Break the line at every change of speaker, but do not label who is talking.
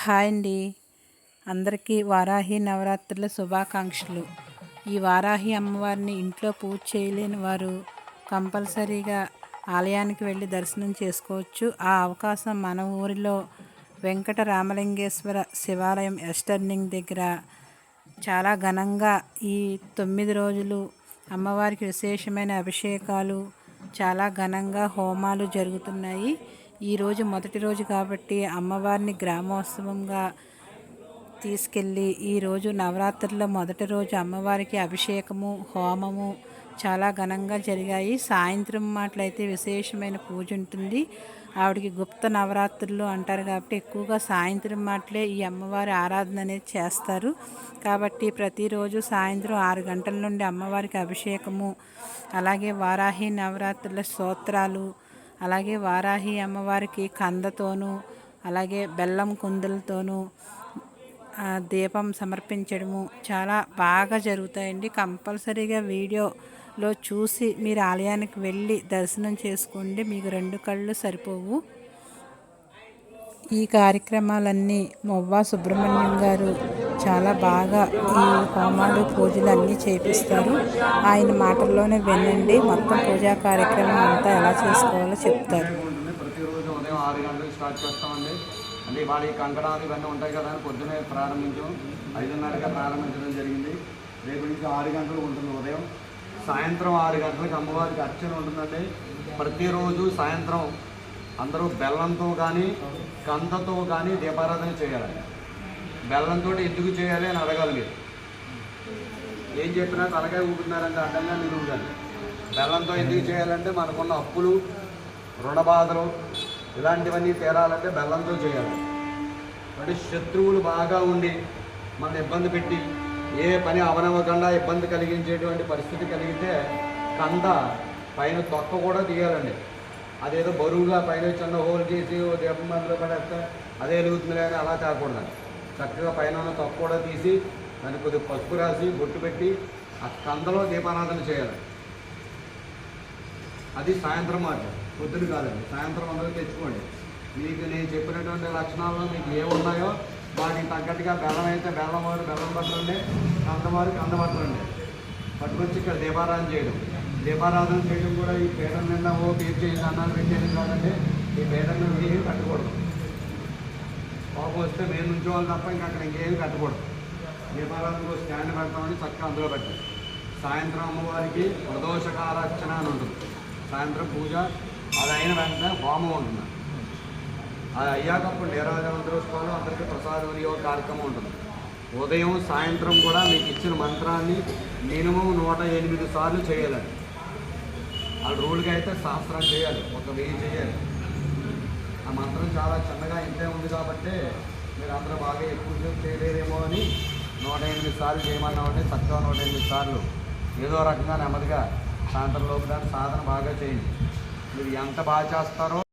Hi అండి. అందరికీ వారాహి నవరాత్రుల శుభాకాంక్షలు. ఈ వారాహి అమ్మవారిని ఇంట్లో పూజ చేయలేని వారు కంపల్సరీగా ఆలయానికి వెళ్ళి దర్శనం చేసుకోవచ్చు. ఆ అవకాశం మన ఊరిలో వెంకట రామలింగేశ్వర శివాలయం ఎస్టర్నింగ్ దగ్గర చాలా ఘనంగా ఈ తొమ్మిది రోజులు అమ్మవారికి విశేషమైన అభిషేకాలు చాలా ఘనంగా హోమాలు జరుగుతున్నాయి. ఈరోజు మొదటి రోజు కాబట్టి అమ్మవారిని గ్రామోత్సవంగా తీసుకెళ్ళి ఈరోజు నవరాత్రుల్లో మొదటి రోజు అమ్మవారికి అభిషేకము హోమము చాలా ఘనంగా జరిగాయి. సాయంత్రం మాటలైతే విశేషమైన పూజ ఉంటుంది. ఆవిడకి గుప్త నవరాత్రులు అంటారు కాబట్టి ఎక్కువగా సాయంత్రం మాటలే ఈ అమ్మవారి ఆరాధన అనేది చేస్తారు. కాబట్టి ప్రతిరోజు సాయంత్రం ఆరు గంటల నుండి అమ్మవారికి అభిషేకము అలాగే వారాహి నవరాత్రుల స్తోత్రాలు అలాగే వారాహి అమ్మవారికి కందతోనూ అలాగే బెల్లం కుందులతోనూ దీపం సమర్పించడము చాలా బాగా జరుగుతాయండి. కంపల్సరీగా వీడియోలో చూసి మీరు ఆలయానికి వెళ్ళి దర్శనం చేసుకోండి. మీకు రెండు కళ్ళు సరిపోవు. ఈ కార్యక్రమాలన్నీ మొవ్వా సుబ్రహ్మణ్యం గారు చాలా బాగా ఈ హోమాలు పూజలు అన్నీ చేపిస్తారు. ఆయన మాటల్లోనే వినండి. మొత్తం పూజా కార్యక్రమం అంతా ఎలా చేసుకోవాలో చెప్తారు.
ప్రతిరోజు ఉదయం ఆరు గంటలకు స్టార్ట్ చేస్తామండి అంటే వాళ్ళ ఈ కంకణాలు ఇవన్నీ ఉంటాయి కదా అని పొద్దునే ప్రారంభించాం. ఐదున్నరగా ప్రారంభించడం జరిగింది. రేపు నుంచి ఆరు గంటలకు ఉంటుంది ఉదయం. సాయంత్రం ఆరు గంటలకు అమ్మవారికి అర్చన ఉంటుందండి. ప్రతిరోజు సాయంత్రం అందరూ బెల్లంతో కానీ కందతో కానీ దీపారాధన చేయాలి బెల్లంతో ఎందుకు చేయాలి అని అడగాలి మీరు. ఏం చెప్పినా తలకాయ ఊపుతున్నారంటే అడ్డంగా నిలువుగాలి బెల్లంతో ఎందుకు చేయాలంటే మనకున్న అప్పులు రుణ బాధలు ఇలాంటివన్నీ తీరాలంటే బెల్లంతో చేయాలి. అంటే శత్రువులు బాగా ఉండి మన ఇబ్బంది పెట్టి ఏ పని అవనవ్వకుండా ఇబ్బంది కలిగించేటువంటి పరిస్థితి కలిగితే కంద పైన తొక్క కూడా తీయాలండి. అదేదో బరువుగా పైన చిన్న హోల్ చేసి దెబ్బ దీపం అందులో పడేస్తే అదే వెలుగుతుంది అని అలా కాకుండా చక్కగా పైన ఉన్న తొక్క కూడా తీసి దాన్ని కొద్దిగా పసుపు రాసి బొట్టు పెట్టి ఆ కందలో దీపారాధన చేయాలి. అది సాయంత్రం మాట. పొద్దున కాదండి. సాయంత్రం అందరూ తెచ్చుకోండి. మీకు నేను చెప్పినటువంటి లక్షణాల్లో మీకు ఏ ఉన్నాయో వాటికి తగ్గట్టుగా బెల్లం అయితే బెల్లం వారు బెల్లం పట్టండి కందవారు కంద పట్టండి పట్టుకొచ్చి ఇక్కడ దీపారాధన చేయడం. దీపారాధన చేయడం కూడా ఈ పీఠం నిండా ఓ పేరు చేసి అన్నాను పెట్టేది కాదండి ఈ పీఠం మీద ఏమి కట్టకూడదు చెప్తే వస్తే మేము నుంచోవాలి తప్ప ఇంకా అక్కడ ఇంకేమి కట్టకూడదు. దీపారాధనకు స్టాండ్ పెడతామని చక్కగా అందులో పెట్టాం. సాయంత్రం అమ్మవారికి ప్రదోషకారార్చన అని ఉంటుంది. సాయంత్రం పూజ అది అయిన వెంటనే హోమం ఉంటుంది. అది అయ్యాక అప్పుడు నీరాజనందరోత్సవాలు అందరికీ ప్రసాద వినియోగ కార్యక్రమం ఉంటుంది. ఉదయం సాయంత్రం కూడా మీకు ఇచ్చిన మంత్రాన్ని మినిమం నూట ఎనిమిది సార్లు చేయాలండి. ఆ రూల్గా అయితే శాస్త్రం చేయాలి ఒక వెయ్యి చేయాలి. ఆ మంత్రం చాలా చిన్నగా ఇంతే ఉంది కాబట్టి మీరు అందరూ బాగా ఎక్కువ చేయలేదేమో చేయలేరేమో అని నూట ఎనిమిది సార్లు చేయమన్నామంటే చక్కగా నూట ఎనిమిది సార్లు. ఏదో రకంగా నెమ్మదిగా సాయంత్రం లోపు దాన్ని సాధన బాగా చేయండి. మీరు ఎంత బాగా చేస్తారో